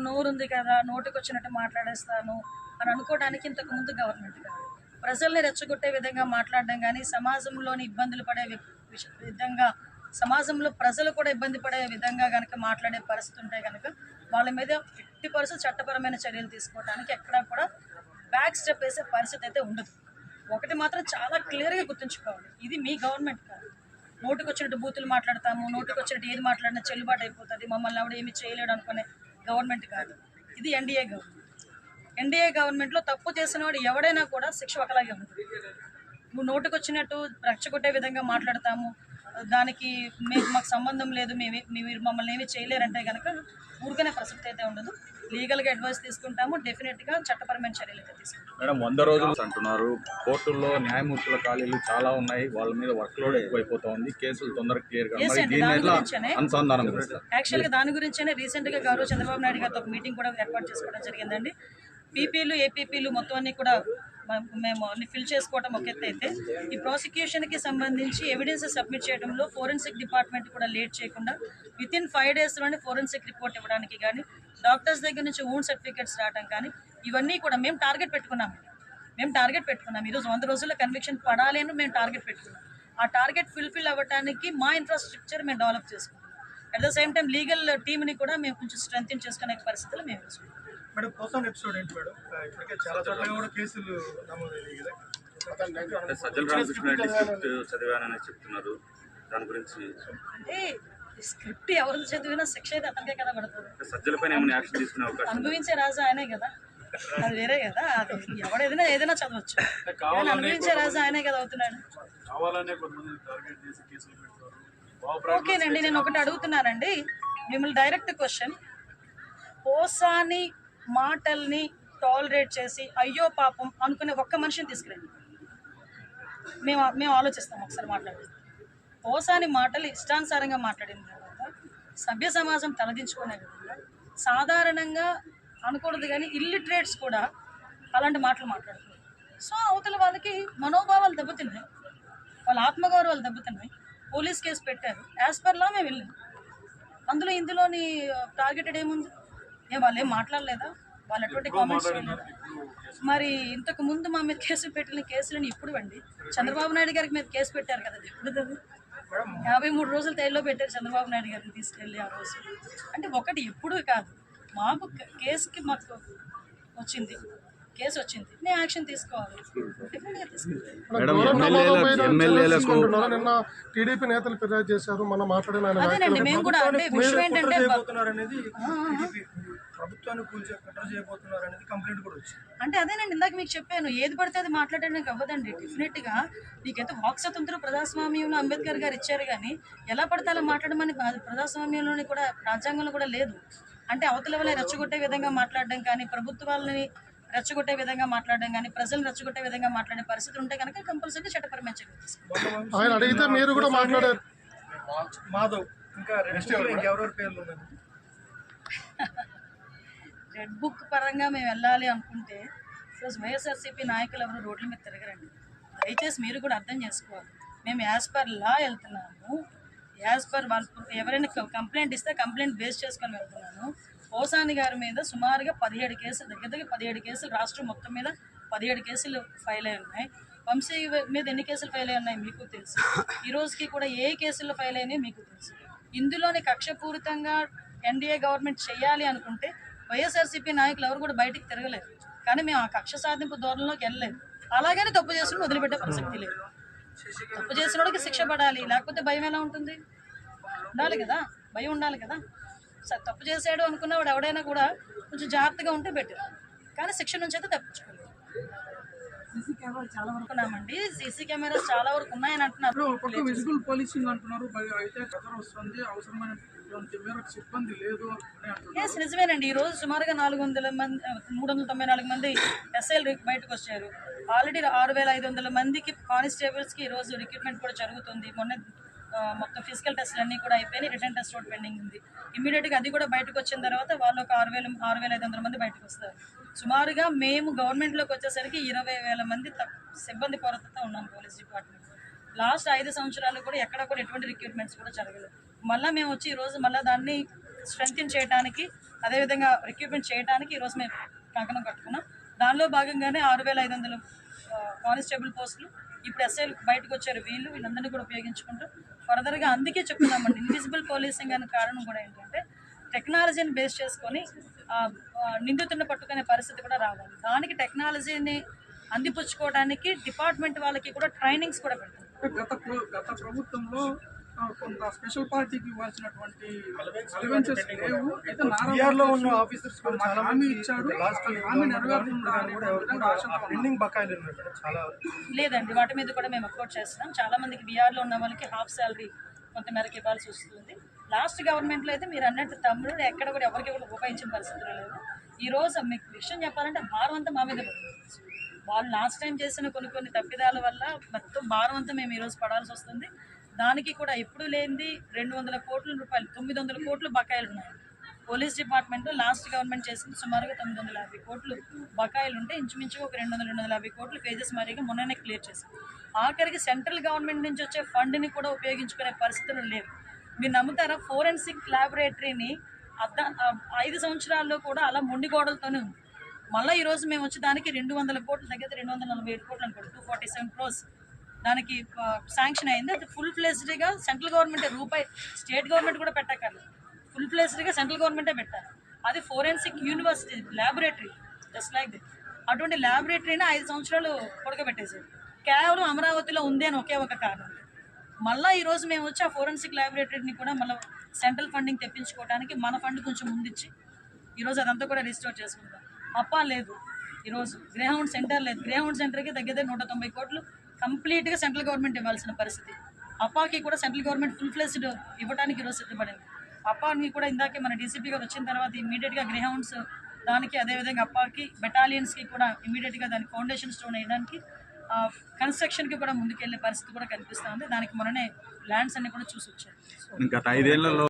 నాకు నోరు ఉంది కదా నోటికి వచ్చినట్టు మాట్లాడేస్తాను అని అనుకోవడానికి ఇంతకు ముందు గవర్నమెంట్ కాదు ప్రజల్ని రెచ్చగొట్టే విధంగా మాట్లాడడం కానీ సమాజంలోని ఇబ్బందులు పడే విధంగా సమాజంలో ప్రజలు కూడా ఇబ్బంది పడే విధంగా కనుక మాట్లాడే పరిస్థితి ఉంటే కనుక వాళ్ళ మీద ఎట్టి పరిస్థితి చట్టపరమైన చర్యలు తీసుకోవడానికి ఎక్కడా కూడా బ్యాక్ స్టెప్ వేసే పరిస్థితి అయితే ఉండదు. ఒకటి మాత్రం చాలా క్లియర్గా గుర్తుంచుకోవాలి. ఇది మీ గవర్నమెంట్ కాదు. నోటికి వచ్చినట్టు బూతులు మాట్లాడతాము నోటికి వచ్చినట్టు ఏది మాట్లాడినా చెల్లుబాటు అయిపోతుంది. మమ్మల్ని ఆవిడ ఏమి చేయలేడు అనుకునే గవర్నమెంట్ కాదు. ఇది ఎన్డీఏ గవర్నమెంట్. ఎన్డీఏ గవర్నమెంట్లో తప్పు చేసిన వాడు ఎవడైనా కూడా శిక్ష ఒకలాగే ఉంటుంది. నువ్వు నోటుకొచ్చినట్టు రక్షకొట్టే విధంగా మాట్లాడతాము దానికి మేము మాకు సంబంధం లేదు మేము మీరు మమ్మల్ని ఏమీ చేయలేరంటే కనుక ఊరుకునే ప్రసక్తి అయితే ఉండదు. లీగల్గా అడ్వైస్ తీసుకుంటాము డెఫినెట్గా చట్టపరమైన చర్యలు అయితే తీసుకుంటాము. మేడం వంద రోజులు అంటున్నారు. కోర్టుల్లో న్యాయమూర్తుల ఖాళీలు చాలా ఉన్నాయి. వాళ్ళ మీద వర్క్ లోడ్ ఎక్కువైపోతా ఉంది కేసులు తొందరగా క్లియర్. అనుసంధానం యాక్చువల్గా దాని గురించేనే రీసెంట్గా గౌరవ చంద్రబాబు నాయుడు గారితో ఒక మీటింగ్ కూడా ఏర్పాటు చేసుకోవడం జరిగిందండి. పీపీలు ఏపీపీలు మొత్తం అన్ని కూడా మేము అన్ని ఫిల్ చేసుకోవడం ఒక ఎత్తు అయితే ఈ ప్రాసిక్యూషన్కి సంబంధించి ఎవిడెన్స్ సబ్మిట్ చేయడంలో ఫోరెన్సిక్ డిపార్ట్మెంట్ కూడా లేట్ చేయకుండా విత్ ఇన్ ఫైవ్ డేస్లోనే ఫోరెన్సిక్ రిపోర్ట్ ఇవ్వడానికి కానీ డాక్టర్స్ దగ్గర నుంచి ఓన్ సర్టిఫికేట్స్ రావడం కానీ ఇవన్నీ కూడా మేము టార్గెట్ పెట్టుకున్నాం. మేము టార్గెట్ పెట్టుకున్నాం. ఈరోజు వంద రోజుల్లో కన్విక్షన్ పడాలి అని మేము టార్గెట్ పెట్టుకున్నాం. ఆ టార్గెట్ ఫుల్ఫిల్ అవ్వడానికి మా ఇన్ఫ్రాస్ట్రక్చర్ మేము డెవలప్ చేసుకున్నాం. At the same time legal టీమ్ని కూడా మేము కొంచెం స్ట్రెంగ్ చేసుకునే పరిస్థితులు మేము చూసుకున్నాం మేడం పోసాన్ ఎపిసోడ్ ఏంటి మేడం? ఆ, ఇప్పటికే చాలా చోట్ల కూడా కేసులు నమోదయ్యాయి కదా. అంటే సజ్జల రామకృష్ణారెడ్డి స్క్రిప్ట్ చదివానని చెప్తున్నారు. దాని గురించి అంటే ఈ స్క్రిప్ట్ ఎవరు చదివినా శిక్ష అయితే అతనికే కదా పడుతుంది. అంటే సజ్జల పైన ఏమైనా యాక్షన్ తీసుకునే అవకాశం ఉందా? అనుభవించే రాజు ఆయనే కదా. అది వేరే కదా. అది ఎవడేదైనా ఏదైనా చదవచ్చు. అనుభవించే రాజు ఆయనే కదా అవుతున్నాడు. కావాలనే కొంతమంది టార్గెట్ చేసి కేసులు పెడతారు. ఓకేనండి నేను ఒకటి అడుగుతున్నానండి. మిమ్మల్ని డైరెక్ట్ క్వశ్చన్. పోసాని మాటల్ని టాలరేట్ చేసి అయ్యో పాపం అనుకునే ఒక్క మనిషిని తీసుకురండి. మేము మేము ఆలోచిస్తాం ఒకసారి మాట్లాడి పోసాని మాటలు ఇష్టానుసారంగా మాట్లాడిన తర్వాత సభ్య సమాజం తలదించుకునే విధంగా సాధారణంగా అనకూడదు కానీ ఇల్లిటరేట్స్ కూడా అలాంటి మాటలు మాట్లాడుతున్నారు. సో అవతల వాళ్ళకి మనోభావాలు దెబ్బతిన్నాయి. వాళ్ళ ఆత్మగౌరవాలు దెబ్బతిన్నాయి. పోలీస్ కేసు పెట్టారు. యాజ్ పర్ లా మేము వెళ్ళాం. అందులో ఇందులోని టార్గెటెడ్ ఏముంది? ఏ వాళ్ళు ఏం మాట్లాడలేదా? వాళ్ళు ఎటువంటి కామెంట్స్ మరి ఇంతకు ముందు మా మీద కేసులు పెట్టిన కేసులని ఇప్పుడు అండి చంద్రబాబు నాయుడు గారికి మీద కేసు పెట్టారు కదా ఎప్పుడు? యాభై మూడు రోజులు తేలిలో పెట్టారు చంద్రబాబు నాయుడు గారిని తీసుకెళ్ళి ఆ రోజు. అంటే ఒకటి ఎప్పుడు కాదు మాకు కేసుకి మాకు వచ్చింది. కేసు వచ్చింది. నేను యాక్షన్ తీసుకోవాలి. డెఫినెట్గా తీసుకుంటాను? నిన్న టీడీపీ నేతలు ఫిర్యాదు చేశారు. మనం మాట్లాడిన ఆయన అదేనండి మేము కూడా అంటే విషయం ఏంటంటే చేయబోతున్నారు అనేది టీడీపీ ప్రభుత్వాన్ని కూల్చే కుట్ర చేయబోతున్నారు అనేది కంప్లైంట్ కూడా వచ్చింది. అంటే అదేనండి ఇందాక మీకు చెప్పాను ఏది పడితే అది మాట్లాడడానికి అవ్వదండి డెఫినెట్గా నీకైతే వాక్ స్వతంత్రం ప్రజాస్వామ్యంలో అంబేద్కర్ గారు ఇచ్చారు కానీ ఎలా పడితే అలా మాట్లాడమని ప్రజాస్వామ్యంలోని కూడా రాజ్యాంగంలో కూడా లేదు. అంటే అవతల వాళ్ళని రెచ్చగొట్టే విధంగా మాట్లాడడం కానీ ప్రభుత్వాలని రెచ్చగొట్టే విధంగా మాట్లాడడం కానీ ప్రజలను రెచ్చగొట్టే విధంగా మాట్లాడే పరిస్థితి ఉంటే కనుక కంపల్సరీ చట్టపరమైన చర్యలు తీసుకోవాలి. ఆయన అడిగితే మీరు కూడా మాట్లాడారు. మాధవ్ ఇంకా రెండు ఇంకెవరెవరి పేర్లు ఉన్నాయి? రెడ్ బుక్ పరంగా మేము వెళ్ళాలి అనుకుంటే ఈరోజు వైఎస్ఆర్సీపీ నాయకులు ఎవరు? రోడ్ల మీద తిరగరండి. దయచేసి మీరు కూడా అర్థం చేసుకోవాలి. మేము యాజ్ పర్ లా వెళ్తున్నాము. యాజ్ పర్ వాళ్ళు ఎవరైనా కంప్లైంట్ ఇస్తే కంప్లైంట్ బేస్ చేసుకొని వెళ్తున్నాను పోసాని గారి మీద సుమారుగా పదిహేడు కేసులు దగ్గర దగ్గర పదిహేడు కేసులు రాష్ట్రం మొత్తం మీద పదిహేడు కేసులు ఫైల్ అయి ఉన్నాయి. వంశీ మీద ఎన్ని కేసులు ఫైల్ అయి ఉన్నాయి మీకు తెలుసు. ఈ రోజుకి కూడా ఏ కేసులు ఫైల్ అయినాయి మీకు తెలుసు. ఇందులోనే కక్షపూరితంగా ఎన్డీఏ గవర్నమెంట్ చేయాలి అనుకుంటే వైఎస్ఆర్సీపీ నాయకులు ఎవరు కూడా బయటికి తిరగలేదు కానీ మేము ఆ కక్ష సాధింపు ధోరణిలోకి వెళ్ళలేదు. అలాగని తప్పు చేసిన వదిలిపెట్టే ప్రసక్తి లేదు. తప్పు చేసిన వాడికి శిక్ష పడాలి. లేకపోతే భయం ఎలా ఉంటుంది? ఉండాలి కదా? భయం ఉండాలి కదా? తప్పు చేసాడు అనుకున్నవాడు ఎవడైనా కూడా కొంచెం జాగ్రత్తగా ఉంటే బెటర్. కానీ శిక్ష నుంచి అయితే తప్పించుకోలేదు. సీసీ చాలా వరకు ఉన్నామండి సీసీ కెమెరాస్ చాలా వరకు ఉన్నాయని అంటున్నారు. పక్క విజిబుల్ పోలీసింగ్ అంటున్నారు. మరి అయితే కథ వస్తుంది. అవసరమైన మేరకు సిబ్బంది లేదు ఎస్ నిజమేనండి. ఈ రోజు సుమారుగా నాలుగు వందల మంది మూడు వందల తొంభై నాలుగు మంది ఎస్ఐలు బయటకు వచ్చారు. ఆల్రెడీ ఆరు వేల ఐదు వందల మందికి కానిస్టేబుల్స్కి ఈ రోజు రిక్రూట్మెంట్ కూడా జరుగుతుంది. మొన్న మొత్తం ఫిజికల్ టెస్ట్లు అన్నీ కూడా అయిపోయినాయి. రిటర్న్ టెస్ట్ ఒకటి పెండింగ్ ఉంది. ఇమీడియట్గా అది కూడా బయటకు వచ్చిన తర్వాత వాళ్ళు ఒక ఆరు వేల ఆరు వేల ఐదు వందల మంది బయటకు వస్తారు. సుమారుగా మేము గవర్నమెంట్లోకి వచ్చేసరికి ఇరవై వేల మంది తక్- సిబ్బంది కొరతతో ఉన్నాం పోలీస్ డిపార్ట్మెంట్. లాస్ట్ ఐదు సంవత్సరాలు కూడా ఎక్కడ కూడా ఎటువంటి రిక్రూట్మెంట్స్ కూడా జరగలేదు. మళ్ళీ మేము వచ్చి ఈరోజు మళ్ళీ దాన్ని స్ట్రెంగ్తన్ చేయడానికి అదేవిధంగా రిక్రూట్మెంట్ చేయడానికి ఈరోజు మేము కంకణం కట్టుకున్నాం. దానిలో భాగంగానే ఆరు వేల ఐదు వందలు కానిస్టేబుల్ పోస్టులు ఇప్పుడు ఎస్ఐలు బయటకు వచ్చారు. వీళ్ళు వీళ్ళందరినీ కూడా ఉపయోగించుకుంటూ ఫర్దర్గా అందుకే చెప్తున్నామండి. ఇన్విజిబుల్ పోలీసింగ్ అనే కారణం కూడా ఏంటంటే టెక్నాలజీని బేస్ చేసుకొని ఆ, నిందితుడిని పట్టుకునే పరిస్థితి కూడా రావాలి. దానికి టెక్నాలజీని అందిపుచ్చుకోవడానికి డిపార్ట్మెంట్ వాళ్ళకి కూడా ట్రైనింగ్స్ కూడా పెడతారు గత గత ప్రభుత్వంలో కొంత స్పెషల్ పార్టీకి ఇవ్వాల్సినటువంటి అలవెన్సెస్ లేవు. అయితే నారా బీఆర్లో ఉన్న ఆఫీసర్స్ హామీ ఇచ్చాడు లాస్ట్ హామీ బకాయిలు చాలా లేదండి వాటి మీద కూడా మేము అప్లోడ్ చేస్తున్నాం. చాలా మందికి బీఆర్లో ఉన్న వాళ్ళకి హాఫ్ శాలరీ కొంత మేరకు ఇవ్వాల్సి వస్తుంది. లాస్ట్ గవర్నమెంట్లో అయితే మీరు అన్నట్టు తమ్ముడు ఎక్కడ కూడా ఎవరికి కూడా ఉపయోగించిన పరిస్థితులు లేవు. ఈ రోజు మీకు విషయం చెప్పాలంటే భారం అంతా మా మీద వాళ్ళు లాస్ట్ టైం చేసిన కొన్ని కొన్ని తప్పిదాల వల్ల మొత్తం భారం అంతా మేము ఈరోజు పడాల్సి వస్తుంది. దానికి కూడా ఎప్పుడు లేనిది రెండు వందల కోట్ల రూపాయలు తొమ్మిది వందల కోట్లు బకాయిలు ఉన్నాయి పోలీస్ డిపార్ట్మెంట్లో లాస్ట్ గవర్నమెంట్ చేసింది సుమారుగా తొమ్మిది వందల యాభై కోట్లు బకాయిలు ఉంటే ఇంచుమించు ఒక రెండు వందల రెండు వందల యాభై కోట్లు పేజెస్ మరీగా మొన్ననే క్లియర్ చేశాం ఆఖరికి సెంట్రల్ గవర్నమెంట్ నుంచి వచ్చే ఫండ్ని కూడా ఉపయోగించుకునే పరిస్థితులు లేవు. మీరు నమ్ముతారా? ఫోరెన్సిక్ ల్యాబొరేటరీని అద్ద ఐదు సంవత్సరాల్లో కూడా అలా మొండి గోడలతోనే ఉంది. మళ్ళీ ఈరోజు మేము వచ్చి దానికి రెండు వందల కోట్లు దగ్గర రెండు వందల నలభై ఏడు కోట్లు అనుకోండి టూ ఫార్టీ సెవెన్ క్రోస్ దానికి శాంక్షన్ అయింది. అది ఫుల్ ఫ్లెజ్డ్గా సెంట్రల్ గవర్నమెంట్ రూపాయి స్టేట్ గవర్నమెంట్ కూడా పెట్టక్కర్లేదు. ఫుల్ ఫ్లెజ్డ్గా సెంట్రల్ గవర్నమెంటే పెట్టాలి. అది forensic university laboratory just like that అటువంటి ల్యాబొరేటరీని ఐదు సంవత్సరాలు పొడకబెట్టేసారు కేవలం అమరావతిలో ఉంది అని ఒకే ఒక కారణం. మళ్ళీ ఈరోజు మేము వచ్చి ఆ ఫోరెన్సిక్ ల్యాబొరేటరీని కూడా మళ్ళీ సెంట్రల్ ఫండింగ్ తెప్పించుకోవడానికి మన ఫండ్ కొంచెం ముందిచ్చి ఈరోజు అదంతా కూడా రిజిస్టర్ చేసుకుంటాం అప్ప లేదు. ఈరోజు గ్రేహౌండ్ సెంటర్ లేదు. గ్రేహౌండ్ సెంటర్కి దగ్గర దగ్గర నూట తొంభై కోట్లు కంప్లీట్గా సెంట్రల్ గవర్నమెంట్ ఇవ్వాల్సిన పరిస్థితి. అప్పాకి కూడా సెంట్రల్ గవర్నమెంట్ ఫుల్ ఫ్లెస్డ్ ఇవ్వడానికి ఈరోజు సిద్ధపడింది. అప్పాని కూడా ఇందాకే మన డీసీపీ గారు వచ్చిన తర్వాత ఇమీడియట్గా గ్రీహౌండ్స్ దానికి అదేవిధంగా అప్పాకి బెటాలియన్స్కి కూడా ఇమీడియట్గా దానికి ఫౌండేషన్ స్టోన్ వేయడానికి కన్స్ట్రక్షన్కి కూడా ముందుకెళ్ళే పరిస్థితి కూడా కనిపిస్తుంది దానికి మొన్ననే ల్యాండ్స్ అన్ని కూడా చూసి వచ్చారు గత ఐదేళ్ళలో